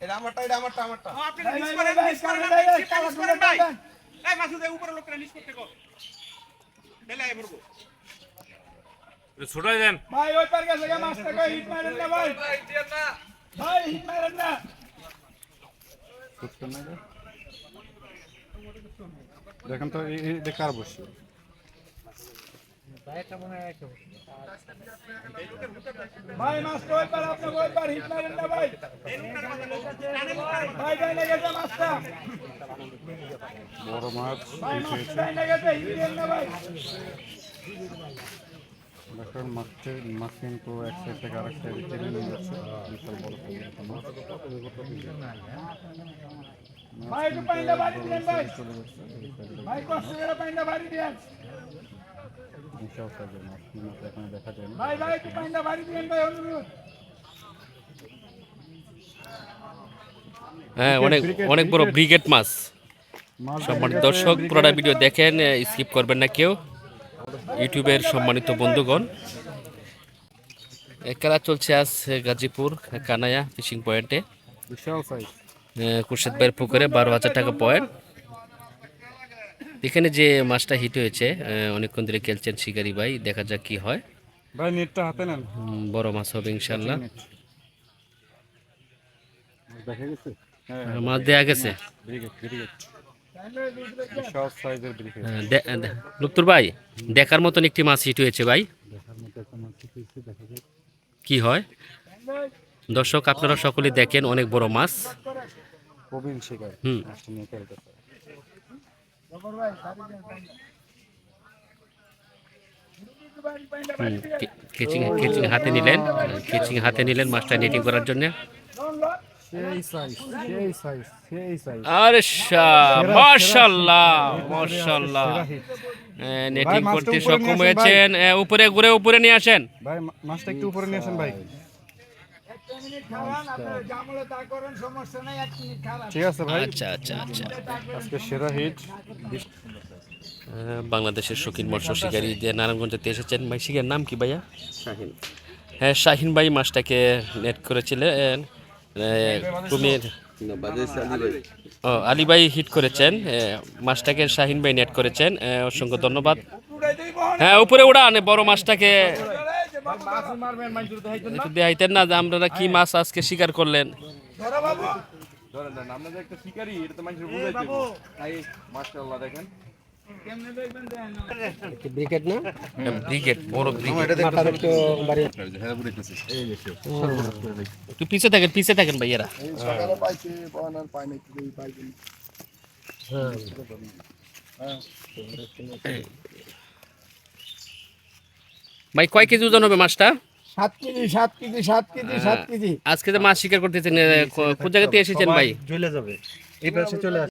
এটা আমারটা এটা আমারটা আমারটা ও, আপনি ভাই, ভাই, করেন, ভাই, নিচ করেন, ভাই, ভাই, ভাই, নিচ ভাই, করেন, ভাই। ভাই। এই মাসুদ, এই উপরের লোকটা নিচ করতে কর। ঢেলে আয় বলব। ছোটাই দেন ভাই ওই পার গেছে গা মাছটা কই হিট মারেন না ভাই ভাই হিট মারেন না দেখেন তো এই- কার বসছে ভাই মাছটা ওই পার? আপনি ওই পার? হিট মারেন না ভাই। ভাই ডাইনে গেছে মাছটা। বড় মাছ ভাই মাছটা হয়েছে হিট না ভাই। দেখেন মাছটা মাছ কিন্তু এক সাইড থেকে আরেক সাইডে টেনে নিয়ে যাচ্ছে। বিশাল বড় মাছ। ভাই ভাই। চলে যাচ্ছে এখানে দেখা যায় হ্যাঁ অনেক অনেক বড় ব্রিগেড মাছ। সম্মানিত দর্শক পুরোটা ভিডিও দেখেন স্কিপ করবেন না কেউ। ইউটিউবের সম্মানিত বন্ধুগণ। খেলা চলছে আজ গাজীপুর কানায়া ফিশিং পয়েন্টে। কুরশেদ ভাইয়ের পুকুরে বারো হাজার টাকা পয়েন্ট। এখানে যে মাছটা হিট হয়েছে অনেকক্ষণ ধরে খেলছেন শিকারি ভাই দেখা যাক কি হয়। ভাই নেটটা হাতে নেন। বড় মাছ হবে ইনশাল্লাহ মাছ হ্যাঁ আর মাছ দেয়া গেছে। হ্যাঁ, লুপ্তুর ভাই দেখার মতন একটি মাছ হিট হয়েছে ভাই। কি হয়? দর্শক আপনারা সকলে দেখেন অনেক বড় মাছ। হুম। কেচিং হাতে নিলেন, কেচিং হাতে নিলেন মাছটা নেটিং করার জন্য। আরে নেটিং করতে সক্ষম হয়েছেন। উপরে ঘুরে উপরে নিয়ে আসেন। ভাই মাছটা একটু উপরে নিয়ে আসেন, ভাই। ঠিক আছে ভাই। আচ্ছা আচ্ছা আচ্ছা। আজকে সেরা হিট বাংলাদেশের শৌখিন মৎস্য শিকারী যে নারায়ণগঞ্জেতে এসেছেন ভাই শিকার নাম কি ভাইয়া? শাহিন। হ্যাঁ শাহিন ভাই মাছটাকে নেট করেছিলেন কুমির। ও আলী ভাই হিট করেছেন মাছটাকে শাহিন ভাই নেট করেছেন অসংখ্য ধন্যবাদ। হ্যাঁ উপরে উড়ান বড় মাছটাকে একটু দেখাইতেন না যে আপনারা কি মাছ আজকে শিকার করলেন। ধরো বাবু। কেমনে দেখবেন দেন ব্রিগেড বড় ব্রিগেড একটু পিছে থাকেন পিছে থাকেন ভাইয়ারা। সকালে পাইছে পাওয়ান পাই নাই তুই পাইছেন ভাই কয় কেজি ওজন হবে মাছটা? সাত কেজি সাত কেজি সাত কেজি সাত কেজি। আজকে যে মাছ শিকার করতেছেন কোন জায়গাতে এসেছেন ভাই? চলে যাবে। এই পাশে চলে